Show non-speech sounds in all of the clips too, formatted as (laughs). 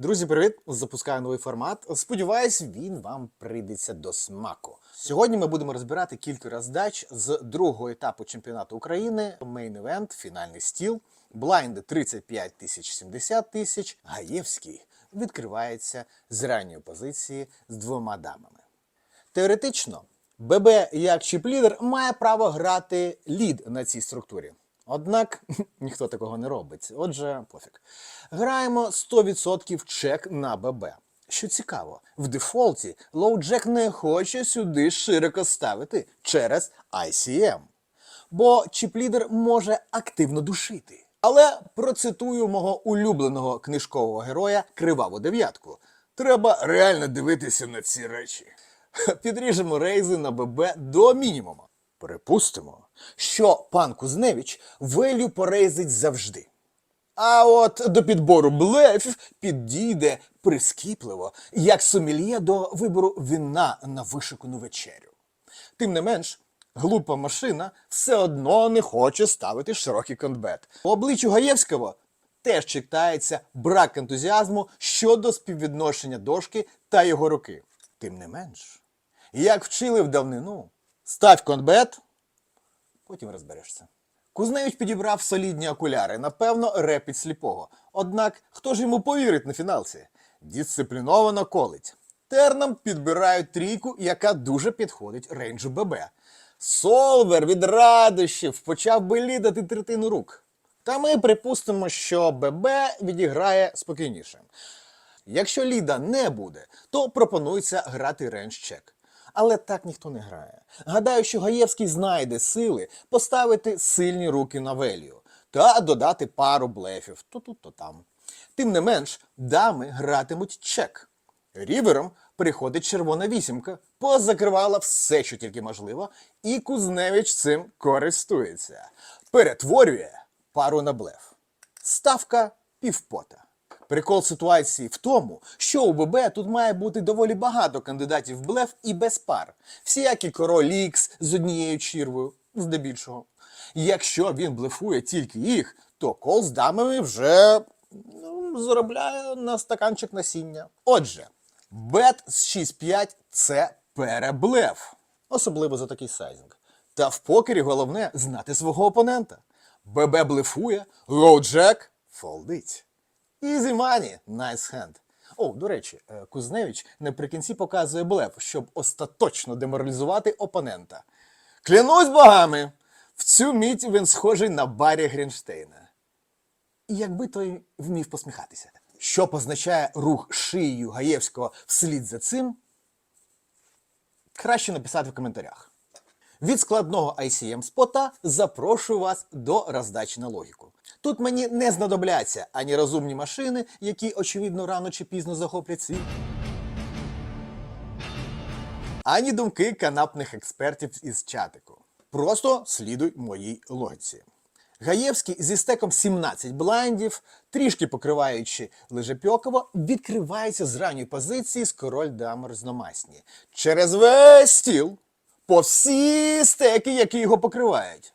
Друзі, привіт! Запускаю новий формат. Сподіваюсь, він вам прийдеться до смаку. Сьогодні ми будемо розбирати кілька роздач з другого етапу чемпіонату України. Мейн івент, фінальний стіл. Блайнди 35 тисяч 70 тисяч. Гаєвський відкривається з ранньої позиції з двома дамами. Теоретично, ББ як чіп-лідер має право грати лід на цій структурі. Однак (laughs) ніхто такого не робить. Отже, пофіг. Граємо 100% чек на ББ. Що цікаво, в дефолті лоу-джек не хоче сюди широко ставити через ICM. Бо чіп-лідер може активно душити. Але процитую мого улюбленого книжкового героя Криваву дев'ятку. Треба реально дивитися на ці речі. (laughs) Підріжемо рейзи на ББ до мінімуму. Припустимо, що пан Кузневич велю порейзить завжди. А от до підбору блефів підійде прискіпливо, як сомельє до вибору вина на вишикану вечерю. Тим не менш, глупа машина все одно не хоче ставити широкий контбет. По обличчю Гаєвського теж читається брак ентузіазму щодо співвідношення дошки та його руки. Тим не менш, як вчили в давнину, став контбет, потім розберешся. Кузневич підібрав солідні окуляри, напевно, репить сліпого. Однак, хто ж йому повірить на фіналці? Дисципліновано колить. Тернам підбирають трійку, яка дуже підходить рейнджу ББ. Солвер від радощів почав би лідати третину рук. Та ми припустимо, що ББ відіграє спокійніше. Якщо ліда не буде, то пропонується грати рейндж чек. Але так ніхто не грає. Гадаю, що Гаєвський знайде сили поставити сильні руки на велію та додати пару блефів то тут, то там. Тим не менш, дами гратимуть чек. Рівером приходить червона вісімка, позакривала все, що тільки можливо, і Кузневич цим користується. Перетворює пару на блеф. Ставка півпота. Прикол ситуації в тому, що у ББ тут має бути доволі багато кандидатів в блеф і без пар. Всіякі король Ікс з однією чірвою, здебільшого. Якщо він блефує тільки їх, то кол з дамами вже ну, заробляє на стаканчик насіння. Отже, бет з 6-5 це переблеф, особливо за такий сайзинг. Та в покері головне знати свого опонента. ББ блефує, лоу-джек фолдить. Easy money, nice hand. О, до речі, е, Кузневич наприкінці показує блеф, щоб остаточно деморалізувати опонента. Клянусь богами, в цю мить він схожий на Баррі Грінштейна. І якби той вмів посміхатися. Що позначає рух шиєю Гаєвського вслід за цим, краще написати в коментарях. Від складного ICM спота запрошую вас до роздачі на логіку. Тут мені не знадобляться ані розумні машини, які, очевидно, рано чи пізно захоплять світ, ані думки канапних експертів із чатику. Просто слідуй моїй логіці. Гаєвський зі стеком 17 блайндів, трішки покриваючи Лежепьоково, відкривається з ранньої позиції з король дами різномасні. Через весь стіл по всі стеки, які його покривають.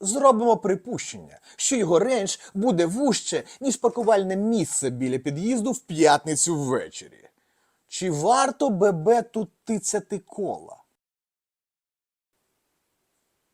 Зробимо припущення, що його рейндж буде вужче, ніж паркувальне місце біля під'їзду в п'ятницю ввечері. Чи варто ББ тут тицяти кола?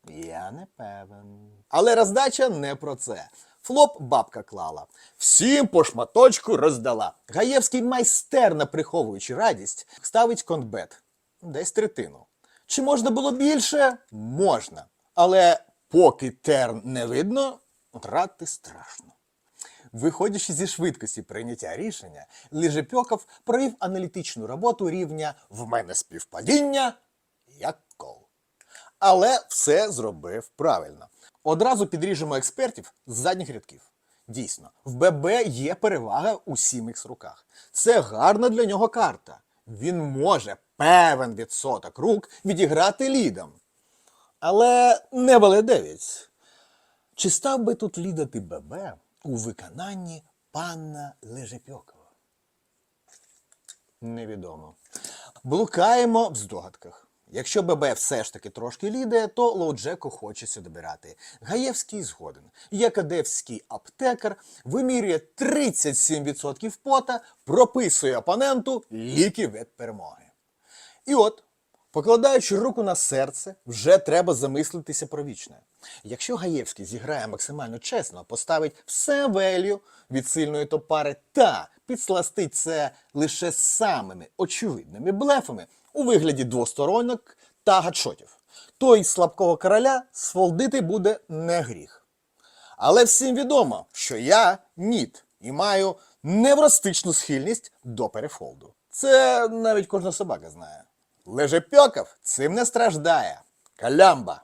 Я не певен. Але роздача не про це. Флоп бабка клала. Всім по шматочку роздала. Гаєвський майстерно приховуючи радість, ставить контбет. Десь третину. Чи можна було більше? Можна. Але поки терн не видно, грати страшно. Виходячи зі швидкості прийняття рішення, Лежепьоков провів аналітичну роботу рівня в мене співпадіння як кол. Але все зробив правильно. Одразу підріжемо експертів з задніх рядків. Дійсно, в ББ є перевага у 7х руках. Це гарна для нього карта. Він може певен відсоток рук відіграти лідом. Але не вале 9. Чи став би тут лідати ББ у виконанні пана Лежепьокова? Невідомо. Блукаємо в здогадках. Якщо ББ все ж таки трошки лідає, то Лоуджеку хочеться добирати. Гаєвський згоден. Якадевський аптекар вимірює 37% пота, прописує опоненту ліки від перемоги. І от, покладаючи руку на серце, вже треба замислитися про вічне. Якщо Гаєвський зіграє максимально чесно, поставить все велью від сильної топари та підсластить це лише самими очевидними блефами у вигляді двосторонок та гатшотів, то й слабкого короля сфолдити буде не гріх. Але всім відомо, що я ніт і маю невростичну схильність до перефолду. Це навіть кожна собака знає. Лежепьоков цим не страждає. Калямба.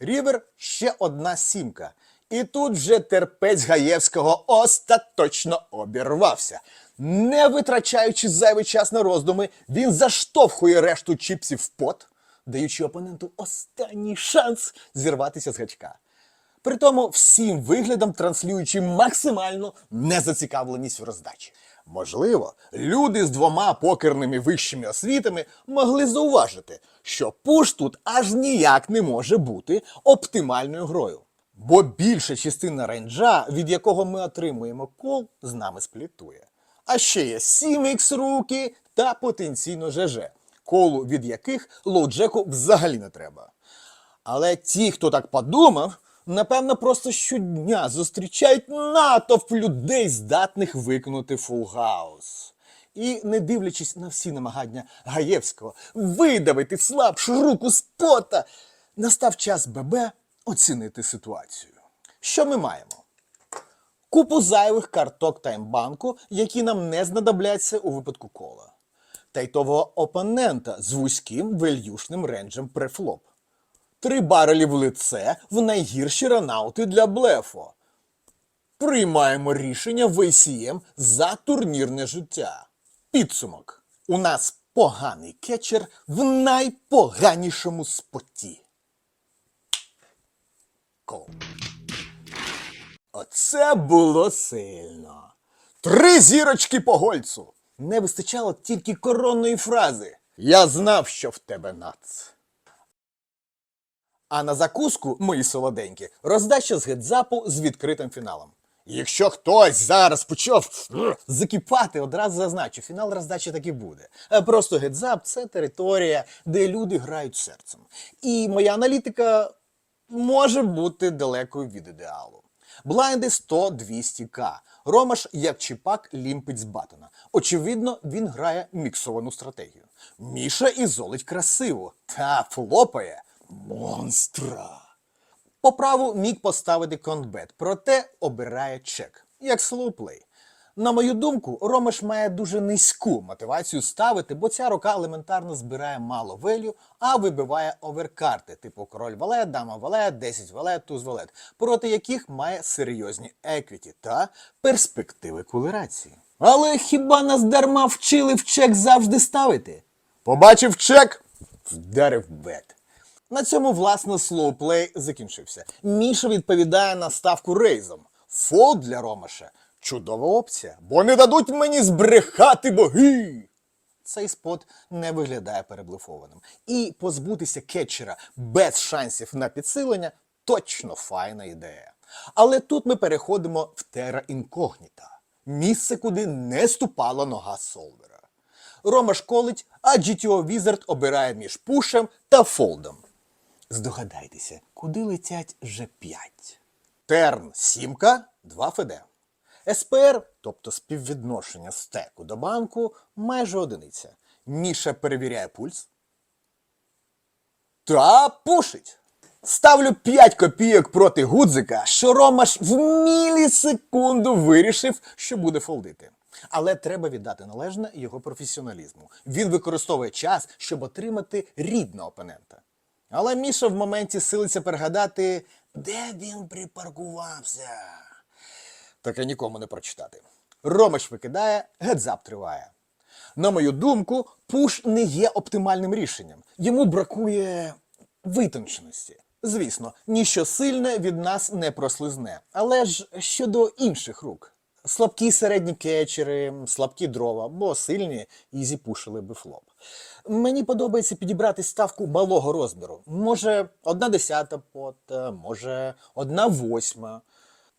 Рівер ще одна сімка. І тут вже терпець Гаєвського остаточно обірвався. Не витрачаючи зайвий час на роздуми, він заштовхує решту чіпсів в пот, даючи опоненту останній шанс зірватися з гачка. Притому всім виглядом транслюючи максимальну незацікавленість в роздачі. Можливо, люди з двома покерними вищими освітами могли зауважити, що пуш тут аж ніяк не може бути оптимальною грою. Бо більша частина рейнджа, від якого ми отримуємо кол, з нами сплітує. А ще є 7х руки та потенційно ЖЖ, колу від яких лоуджеку взагалі не треба. Але ті, хто так подумав, напевно, просто щодня зустрічають натовп людей, здатних виконати фулгаус. І, не дивлячись на всі намагання Гаєвського видавити слабшу руку з пота, настав час ББ оцінити ситуацію. Що ми маємо? Купу зайвих карток таймбанку, які нам не знадобляться у випадку кола. Тайтового опонента з вузьким вельюшним ренджем префлоп. Три барелі в лице в найгірші ранаути для блефо. Приймаємо рішення в за турнірне життя. Підсумок. У нас поганий кетчер в найпоганішому споті. Кол. Оце було сильно. Три зірочки по гольцу. Не вистачало тільки коронної фрази. Я знав, що в тебе нац. А на закуску, мої солоденькі, роздача з гедзапу з відкритим фіналом. Якщо хтось зараз почав р, закипати, одразу зазначу, фінал роздачі таки буде. Е, Просто гедзап це територія, де люди грають серцем. І моя аналітика може бути далекою від ідеалу. Блайнди 100-200к. Ромаш, як чіпак, лімпить з батона. Очевидно, він грає міксовану стратегію. Міша ізолить красиво та флопає монстра. По праву міг поставити контбет, проте обирає чек, як слоуплей. На мою думку, Ромаш має дуже низьку мотивацію ставити, бо ця рука елементарно збирає мало велю, а вибиває оверкарти, типу король валет, дама валет, 10 валет, туз валет, проти яких має серйозні еквіті та перспективи кулерації. Але хіба нас дарма вчили в чек завжди ставити? Побачив чек, вдарив бет. На цьому, власне, слоуплей закінчився. Міша відповідає на ставку рейзом. Фолд для Ромаша чудова опція, бо не дадуть мені збрехати боги. Цей спот не виглядає переблефованим. І позбутися кетчера без шансів на підсилення точно файна ідея. Але тут ми переходимо в тера інкогніта. Місце, куди не ступала нога Солвера. Рома школить, а GTO Wizard обирає між пушем та фолдом. Здогадайтеся, куди летять G5. Терн сімка, 2 ФД. СПР, тобто співвідношення стеку до банку, майже одиниця. Міша перевіряє пульс. Та пушить. Ставлю 5 копійок проти Гудзика, що Ромаш в мілісекунду вирішив, що буде фолдити. Але треба віддати належне його професіоналізму. Він використовує час, щоб отримати рідного опонента. Але Міша в моменті силиться перегадати, де він припаркувався. Таке нікому не прочитати. Ромаш викидає, гедзап триває. На мою думку, пуш не є оптимальним рішенням. Йому бракує витонченості. Звісно, ніщо сильне від нас не прослизне. Але ж щодо інших рук. слабкі середні кетчери, слабкі дрова, бо сильні ізі пушили би флоп. Мені подобається підібрати ставку малого розміру. Може, одна десята пота, може, одна восьма.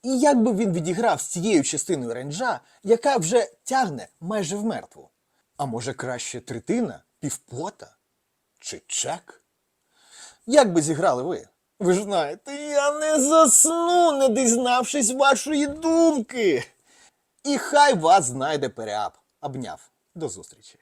І як би він відіграв з цією частиною ренджа, яка вже тягне майже в мертву? А може краще третина, півпота чи чек? Як би зіграли ви? Ви ж знаєте, я не засну, не дізнавшись вашої думки. І хай вас знайде переап. Обняв. До зустрічі.